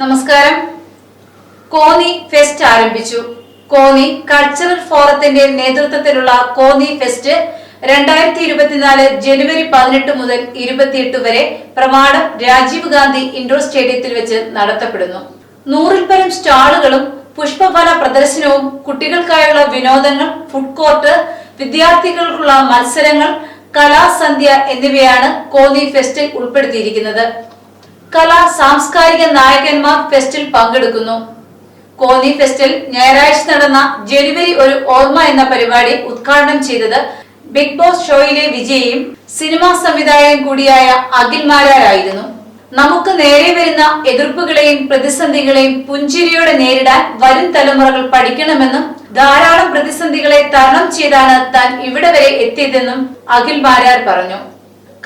നമസ്കാരം. കോന്നി ഫെസ്റ്റ് ആരംഭിച്ചു. കോന്നി കൾച്ചറൽ ഫോറത്തിന്റെ നേതൃത്വത്തിലുള്ള കോന്നി ഫെസ്റ്റ് രണ്ടായിരത്തി ഇരുപത്തിനാല് ജനുവരി പതിനെട്ട് മുതൽ ഇരുപത്തിയെട്ട് വരെ പ്രമാണം രാജീവ് ഗാന്ധി ഇൻഡോർ സ്റ്റേഡിയത്തിൽ വെച്ച് നടത്തപ്പെടുന്നു. നൂറിൽ പരം സ്റ്റാളുകളും പുഷ്പഫല പ്രദർശനവും കുട്ടികൾക്കായുള്ള വിനോദങ്ങൾ ഫുഡ് കോർട്ട് വിദ്യാർത്ഥികൾക്കുള്ള മത്സരങ്ങൾ കലാസന്ധ്യ എന്നിവയാണ് കോന്നി ഫെസ്റ്റിൽ ഉൾപ്പെടുത്തിയിരിക്കുന്നത്. കലാ സാംസ്കാരിക നായകന്മാർ ഫെസ്റ്റിൽ പങ്കെടുക്കുന്നു. കോന്നി ഫെസ്റ്റിൽ ഞായറാഴ്ച നടന്ന ജനുവരി ഒരു ഓർമ്മ എന്ന പരിപാടി ഉദ്ഘാടനം ചെയ്തത് ബിഗ് ബോസ് ഷോയിലെ വിജയിയും സിനിമാ സംവിധായകൻ കൂടിയായ അഖിൽ മാരാരായിരുന്നു. നമുക്ക് നേരെ വരുന്ന എതിർപ്പുകളെയും പ്രതിസന്ധികളെയും പുഞ്ചിരിയോടെ നേരിടാൻ വരും തലമുറകൾ പഠിക്കണമെന്നും ധാരാളം പ്രതിസന്ധികളെ തരണം ചെയ്താണ് താൻ ഇവിടെ വരെ എത്തിയതെന്നും അഖിൽ മാരാർ പറഞ്ഞു.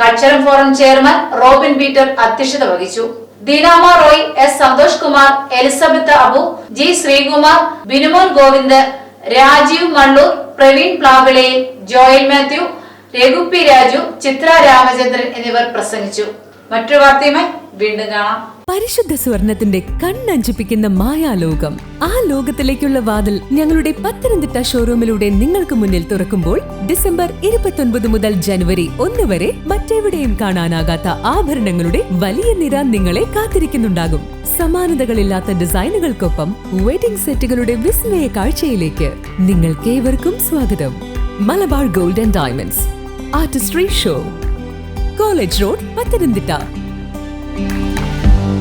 Cultural forum chairman Robin Peter അധ്യക്ഷത വഹിച്ചു. ദീനാമ റോയ് എസ് സന്തോഷ് കുമാർ എലിസബത്ത് അബു ജി ശ്രീകുമാർ ബിനുമോൻ ഗോവിന്ദ് രാജീവ് മള്ളൂർ പ്രവീൺ പ്ലാവിളയിൽ ജോയൽ മാത്യു രഘുപി രാജു ചിത്ര രാമചന്ദ്രൻ എന്നിവർ പ്രസംഗിച്ചു. മറ്റൊരു വാർത്തയുമായി വീണ്ടും കാണാം. പരിശുദ്ധ സ്വർണത്തിന്റെ കണ്ണഞ്ചിപ്പിക്കുന്ന മായാലോകം. ആ ലോകത്തിലേക്കുള്ള വാതിൽ ഞങ്ങളുടെ പത്തനംതിട്ട ഷോറൂമിലൂടെ നിങ്ങൾക്ക് മുന്നിൽ തുറക്കുമ്പോൾ ഡിസംബർ ഇരുപത്തൊൻപത് മുതൽ ജനുവരി ഒന്ന് വരെ മറ്റെവിടെയും കാണാനാകാത്ത ആഭരണങ്ങളുടെ വലിയ നിര നിങ്ങളെ കാത്തിരിക്കുന്നുണ്ടാകും. സമാനതകളില്ലാത്ത ഡിസൈനുകൾക്കൊപ്പം വെഡിംഗ് സെറ്റുകളുടെ വിസ്മയ കാഴ്ചയിലേക്ക് നിങ്ങൾക്കേവർക്കും സ്വാഗതം. Malabar gold and diamonds artistry show college road Pathanamthitta. Thank you.